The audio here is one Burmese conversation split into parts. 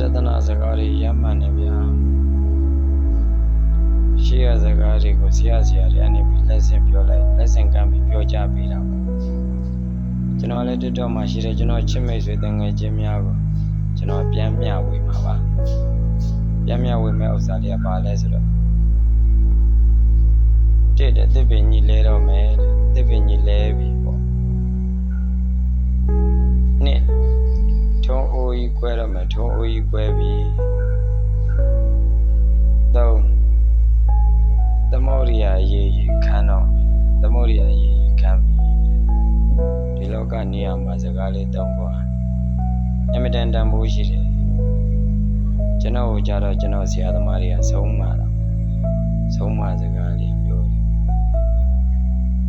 တဒနာစကားတွေရမှန်နေဗျာရှေ့ရစကားတွေကိုဆရာဆရာတွေအနေပြီးလက်ဆင့်ပြောလိုက်လက်ဆင့်ကမ်းပြီးပြောကြပေးတာပေါ့ကျွန်တော်လည်းတက်တော့မှရှိတယ်ကျွန်တော်ချစ်မိတ်ဆွေတငယ်ချင်းများကိုကျွန်တော်ပြန်မျှဝေမှာပါပြန်မျှဝေမဲ့ဥစ္စာတွေကပါလဲဆိုတော့တဲ့တဲ့တစ်ပင်ကြီးလဲတော့မယ်တဲ့ ကြီးကွဲတော့မယ်ထုံးအိုးကြီးကွဲပြီသုံးသမုဒိယရေရေခမ်းတော့မယ်သမုဒိယရေရေခမ်းပြီဒီလောကနေရာမှာစကားလေးတောင်းကွာအမြဲတမ်းတန်ဖိုးရှိတယ်ကျွန်တော်ကိုကြတော့ကျွန်တော်ဆရာသမားတွေကဆုံးမတာဆုံးမစကားလေးပြောတယ်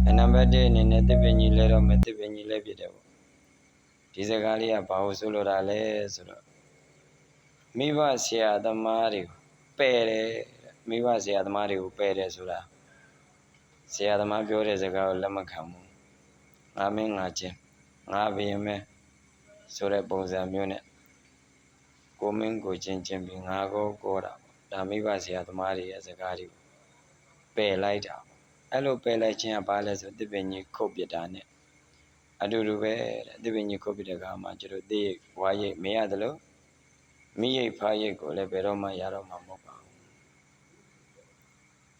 အနံပါတ်1အနေနဲ့တစ်ပင်ကြီးလဲတော့မယ်တစ်ပင်ကြီးလဲဖြစ်တယ်ပေါ့ ဒီစကားလေးကဘာလို့ဆိုလိုတာလဲဆိုတော့မိဘဆရာသမားတွေကိုပယ်တယ်မိဘဆရာသမားတွေကိုပယ်တယ်ဆိုတာဆရာသမားပြောတဲ့စကားကိုလက်မခံဘူးငါမင်းငါချင်းငါဘယင်မဲဆိုတဲ့ပုံစံမျိုးနဲ့ကိုမင်းကိုချင်းချင်းပြီးငါကိုကိုတာပေါ့ဒါမိဘဆရာသမားတွေရဲ့စကားတွေကိုပယ်လိုက်တာပေါ့အဲ့လိုပယ်လိုက်ခြင်းကဘာလဲဆိုတစ်ပင်ကြီးခုတ်ပစ်တာနဲ့ အတူတူပဲတဲ့အသစ်ပင်ကြီးခုတ်ပြတဲ့အခါမှာကျတို့သိရိတ်ဝါရိတ်မရတယ်လို့မိရိတ်ဖားရိတ်ကိုလည်းဘယ်တော့မှရတော့မှာမဟုတ်ပါဘူး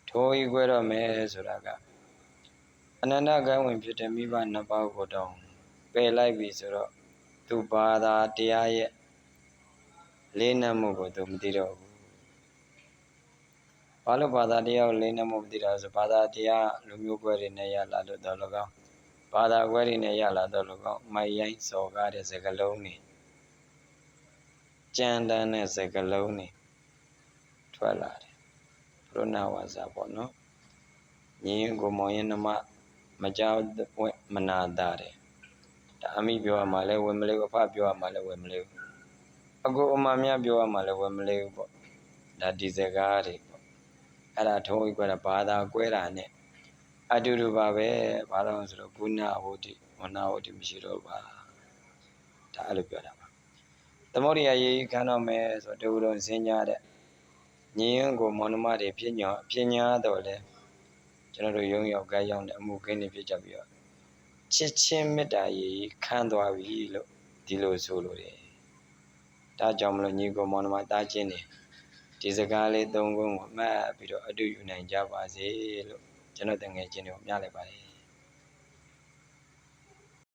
ထိုးဤခွဲတော့မယ်ဆိုတာကအနန္တကံဝင်ဖြစ်တဲ့မိဘနှစ်ပါးကိုတောင်းပယ်လိုက်ပြီဆိုတော့သူဘာသာတရားရဲ့လေးနက်မှုကိုသူမသိတော့ဘူးဘာလို့ဘာသာတရားကိုလေးနက်မှုမသိတာလဲဆိုဘာသာတရားလူမျိုးကွဲတွေနဲ့ရလာလို့တော့၎င်း ဘာသာခွဲတွေနဲ့ရလာတော့လို့ကောင်းမိုက်ရိုင်းစော်ကားတဲ့စကလုံးတွေကြမ်းတမ်းတဲ့စကလုံးတွေထွက်လာတယ်ပရဏဝါစာပေါ့နော်ညီရင်ကိုမောင်ရင်နမမကြောက်ဝဲမနာတာတယ်ဒါအမိပြောရမှာလဲဝင်မလေးဘူးအဖပြောရမှာလဲဝင်မလေးဘူးအကိုအမမြပြောရမှာလဲဝင်မလေးဘူးပေါ့ဒါဒီစကားတွေပေါ့အဲ့ဒါထုံးကြီးကွဲတာဘာသာကွဲတာနဲ့ အတူတူပါပဲဘာလို့လဲဆိုတော့ကုဏဝတ္တိဝနာဝတ္တိမရှိတော့ပါဒါအဲ့လိုပြောတာပါသမုဒ္ဒရာရေခမ်းတော့မယ်ဆိုတော့တူတော်စင်ညာတဲ့ညီရင်ကိုမောင်နှမတွေဖြစ်ညာဖြစ်ညာတော့လဲကျွန်တော်တို့ရုံးရောက်ကြရောက်တဲ့အမှုခင်းတွေဖြစ်ကြပြီးတော့ချစ်ချင်းမေတ္တာရေခမ်းသွားပြီလို့ဒီလိုဆိုလို့တယ်ဒါကြောင့်မလို့ညီကိုမောင်နှမတားချင်းနေဒီစကားလေးသုံးခုကိုအမှတ်ပြီးတော့အတူယူနိုင်ကြပါစေလို့ ကျွန်တော်တငယ်ချင်းတွေကိုမျှလိုက်ပါတယ်